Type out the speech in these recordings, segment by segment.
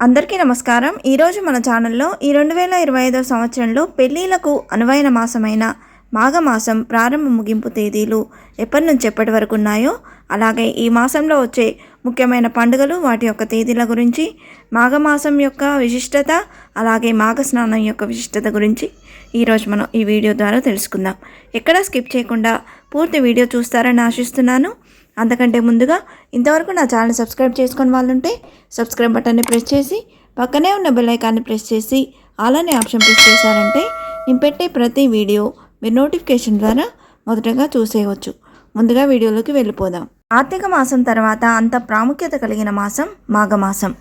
అందరికీ నమస్కారం. ఈరోజు మన ఛానల్లో ఈ రెండు వేల ఇరవై ఐదవ సంవత్సరంలో పెళ్ళిళ్ళకు అనువైన మాసమైన మాఘమాసం ప్రారంభ ముగింపు తేదీలు ఎప్పటి నుంచి ఎప్పటి వరకు ఉన్నాయో అలాగే ఈ మాసంలో వచ్చే ముఖ్యమైన పండుగలు వాటి యొక్క తేదీల గురించి మాఘమాసం యొక్క విశిష్టత అలాగే మాఘ స్నానం యొక్క విశిష్టత గురించి ఈరోజు మనం ఈ వీడియో ద్వారా తెలుసుకుందాం. ఎక్కడ స్కిప్ చేయకుండా పూర్తి వీడియో చూస్తారని ఆశిస్తున్నాను. అంతకంటే ముందుగా ఇంతవరకు నా ఛానల్ సబ్స్క్రైబ్ చేసుకుని వాళ్ళు ఉంటే సబ్స్క్రైబ్ బటన్ని ప్రెస్ చేసి పక్కనే ఉన్న బెల్ ఐకాన్ని ప్రెస్ చేసి అలానే ఆప్షన్ ప్రెస్ చేశారంటే నేను పెట్టే ప్రతి వీడియో మీరు నోటిఫికేషన్ ద్వారా మొదటగా చూసేయవచ్చు. ముందుగా వీడియోలోకి వెళ్ళిపోదాం. కార్తీక మాసం తర్వాత అంత ప్రాముఖ్యత కలిగిన మాసం మాఘమాసం.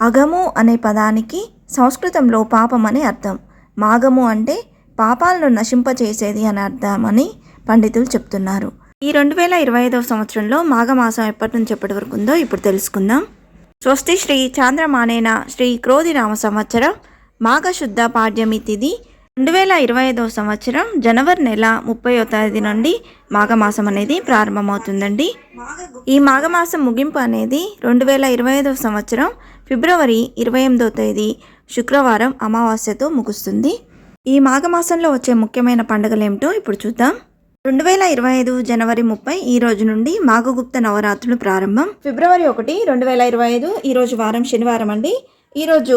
అగము అనే పదానికి సంస్కృతంలో పాపం అని అర్థం. మాఘము అంటే పాపాలను నశింపచేసేది అని అర్థమని పండితులు చెప్తున్నారు. ఈ రెండు వేల ఇరవై ఐదవ సంవత్సరంలో మాఘమాసం ఎప్పటి నుంచి ఎప్పటి వరకు ఉందో ఇప్పుడు తెలుసుకుందాం. స్వస్తి శ్రీ చాంద్రమానేన శ్రీ క్రోధినామ సంవత్సరం మాఘశుద్ధ పాడ్యమి తిథి రెండు వేల ఇరవై ఐదవ సంవత్సరం జనవరి నెల ముప్పైవ తేదీ నుండి మాఘమాసం అనేది ప్రారంభమవుతుందండి. ఈ మాఘమాసం ముగింపు అనేది రెండు వేల ఇరవై ఐదవ సంవత్సరం ఫిబ్రవరి ఇరవై ఎనిమిదవ తేదీ శుక్రవారం అమావాస్యతో ముగుస్తుంది. ఈ మాఘమాసంలో వచ్చే ముఖ్యమైన పండుగలు ఏమిటో ఇప్పుడు చూద్దాం. రెండు వేల ఇరవై ఐదు జనవరి ముప్పై ఈ రోజు నుండి మాఘగుప్త నవరాత్రులు ప్రారంభం. ఫిబ్రవరి ఒకటి రెండు వేల ఇరవై ఐదు ఈ రోజు వారం శనివారం అండి. ఈరోజు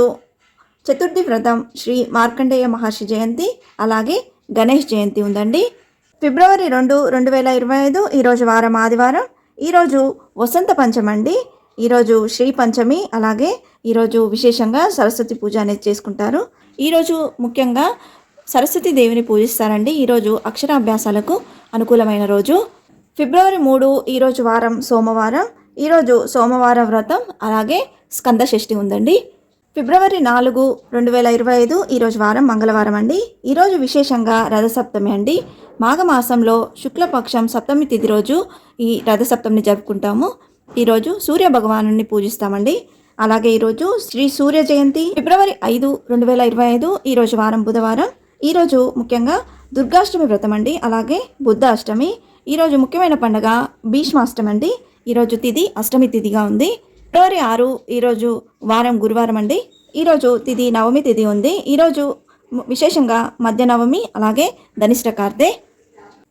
చతుర్థి వ్రతం శ్రీ మార్కండేయ మహర్షి జయంతి అలాగే గణేష్ జయంతి ఉందండి. ఫిబ్రవరి రెండు రెండు వేల ఇరవై ఐదు ఈరోజు వారం ఆదివారం. ఈరోజు వసంత పంచమి అండి. ఈరోజు శ్రీ పంచమి అలాగే ఈరోజు విశేషంగా సరస్వతి పూజ అనేది చేసుకుంటారు. ఈరోజు ముఖ్యంగా సరస్వతి దేవిని పూజిస్తారండి. ఈరోజు అక్షరాభ్యాసాలకు అనుకూలమైన రోజు. ఫిబ్రవరి మూడు ఈరోజు వారం సోమవారం. ఈరోజు సోమవార వ్రతం అలాగే స్కంద షష్ఠి ఉందండి. ఫిబ్రవరి నాలుగు రెండు వేల ఇరవై ఐదు ఈరోజు వారం మంగళవారం అండి. ఈరోజు విశేషంగా రథసప్తమి అండి. మాఘమాసంలో శుక్లపక్షం సప్తమి తిథి రోజు ఈ రథసప్తమిని జరుపుకుంటాము. ఈరోజు సూర్య భగవాను పూజిస్తామండి. అలాగే ఈరోజు శ్రీ సూర్య జయంతి. ఫిబ్రవరి ఐదు రెండు వేల ఇరవై ఐదు ఈరోజు వారం బుధవారం. ఈరోజు ముఖ్యంగా దుర్గాష్టమి వ్రతం అండి అలాగే బుద్ధ అష్టమి ఈరోజు ముఖ్యమైన పండుగ భీష్మాష్టమి అండి. ఈరోజు తిథి అష్టమి తిథిగా ఉంది. ఫిబ్రవరి ఆరు ఈరోజు వారం గురువారం అండి. ఈరోజు తిథి నవమి తిథి ఉంది. ఈరోజు విశేషంగా మధ్య నవమి అలాగే ధనిష్ట కార్తె.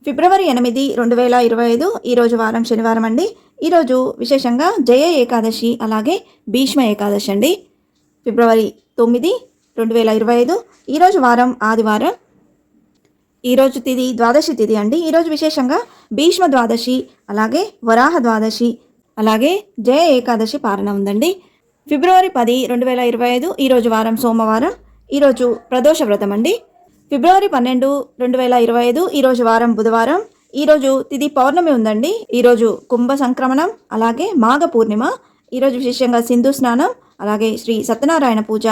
ఫిబ్రవరి ఎనిమిది రెండు వేల ఇరవై ఐదు ఈరోజు వారం శనివారం అండి. ఈరోజు విశేషంగా జయ ఏకాదశి అలాగే భీష్మ ఏకాదశి అండి. ఫిబ్రవరి తొమ్మిది రెండు వేల ఇరవై ఐదు. ఈరోజు వారం ఆదివారం. ఈరోజు తిది ద్వాదశి తిది అండి. ఈరోజు విశేషంగా భీష్మ ద్వాదశి అలాగే వరాహ ద్వాదశి అలాగే జయ ఏకాదశి పాలన ఉందండి. ఫిబ్రవరి పది రెండు వేల ఇరవై ఐదు. ఈరోజు వారం సోమవారం. ఈరోజు ప్రదోష వ్రతం అండి. ఫిబ్రవరి పన్నెండు రెండు వేల ఇరవై ఐదు. ఈరోజు వారం బుధవారం. ఈరోజు తిది పౌర్ణమి ఉందండి. ఈరోజు కుంభ సంక్రమణం అలాగే మాఘ పూర్ణిమ. ఈరోజు విశేషంగా సింధు స్నానం అలాగే శ్రీ సత్యనారాయణ పూజ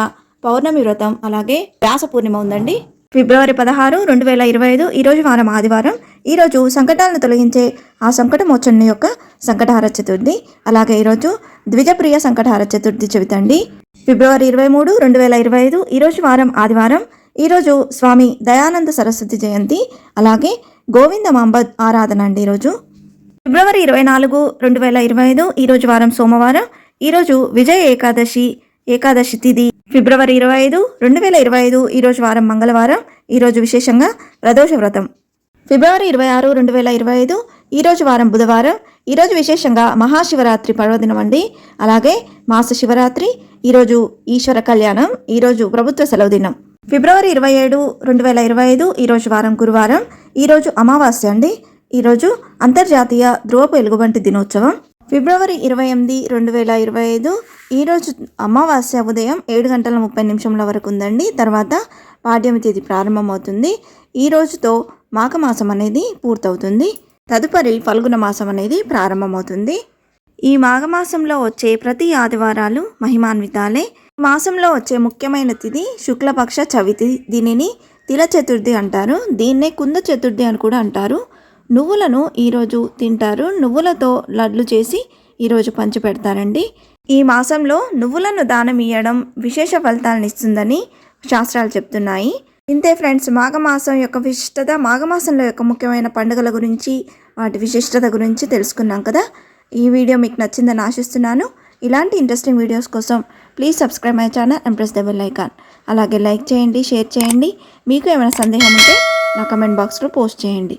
పౌర్ణమి వ్రతం అలాగే వ్యాస పూర్ణిమ ఉందండి. ఫిబ్రవరి పదహారు రెండు వేల ఇరవై ఐదు ఈరోజు వారం ఆదివారం. ఈరోజు సంకటాలను తొలగించే ఆ సంకటమోచన యొక్క సంకటహార చతుర్థి అలాగే ఈరోజు ద్విజప్రియ సంకటహార చతుర్థి చెబుతండి ఫిబ్రవరి ఇరవై మూడు రెండు వేల ఇరవై ఐదు ఈరోజు వారం ఆదివారం. ఈరోజు స్వామి దయానంద సరస్వతి జయంతి అలాగే గోవిందమాంబ ఆరాధన అండి ఈరోజు ఫిబ్రవరి ఇరవై నాలుగు రెండు వేల ఇరవై ఐదు ఈరోజు వారం సోమవారం. ఈరోజు విజయ ఏకాదశి ఏకాదశి తిథి. ఫిబ్రవరి ఇరవై ఐదు రెండు వేల ఇరవై ఐదు ఈరోజు వారం మంగళవారం ఈరోజు విశేషంగా ప్రదోష వ్రతం. ఫిబ్రవరి ఇరవై ఆరు రెండు వేల ఇరవై ఐదు ఈరోజు వారం బుధవారం ఈరోజు విశేషంగా మహాశివరాత్రి పర్వదినం అండి. అలాగే మాస శివరాత్రి ఈరోజు ఈశ్వర కళ్యాణం ఈరోజు ప్రభుత్వ సెలవు దినం. ఫిబ్రవరి ఇరవై ఏడు రెండు వేల ఇరవై ఐదు ఈరోజు వారం గురువారం ఈరోజు అమావాస్య అండి. ఈరోజు అంతర్జాతీయ ధ్రువపు ఎలుగుబంటి దినోత్సవం. ఫిబ్రవరి ఇరవై ఎనిమిది రెండు వేల ఇరవై ఐదు. ఈరోజు అమావాస్య ఉదయం ఏడు గంటల ముప్పై నిమిషంల వరకు ఉందండి. తర్వాత పాడ్యమి తేదీ ప్రారంభమవుతుంది. ఈ రోజుతో మాఘమాసం అనేది పూర్తవుతుంది. తదుపరి ఫల్గుణ మాసం అనేది ప్రారంభమవుతుంది. ఈ మాఘమాసంలో వచ్చే ప్రతి ఆదివారాలు మహిమాన్వితాలే. ఈ మాసంలో వచ్చే ముఖ్యమైన తిథి శుక్లపక్ష చవితి. దీనిని తిల చతుర్థి అంటారు. దీన్నే కుంద చతుర్థి అని కూడా అంటారు. నువ్వులను ఈరోజు తింటారు. నువ్వులతో లడ్లు చేసి ఈరోజు పంచి పెడతారండి ఈ మాసంలో నువ్వులను దానం ఇవ్వడం విశేష ఫలితాలను ఇస్తుందని శాస్త్రాలు చెప్తున్నాయి. ఇంతే ఫ్రెండ్స్ మాఘమాసం యొక్క విశిష్టత మాఘమాసంలో యొక్క ముఖ్యమైన పండుగల గురించి వాటి విశిష్టత గురించి తెలుసుకున్నాం కదా? ఈ వీడియో మీకు నచ్చిందని ఆశిస్తున్నాను. ఇలాంటి ఇంట్రెస్టింగ్ వీడియోస్ కోసం please subscribe my channel and press the bell icon అలాగే లైక్ చేయండి షేర్ చేయండి. మీకు ఏమైనా సందేహం ఉంటే నా కమెంట్ బాక్స్లో పోస్ట్ చేయండి.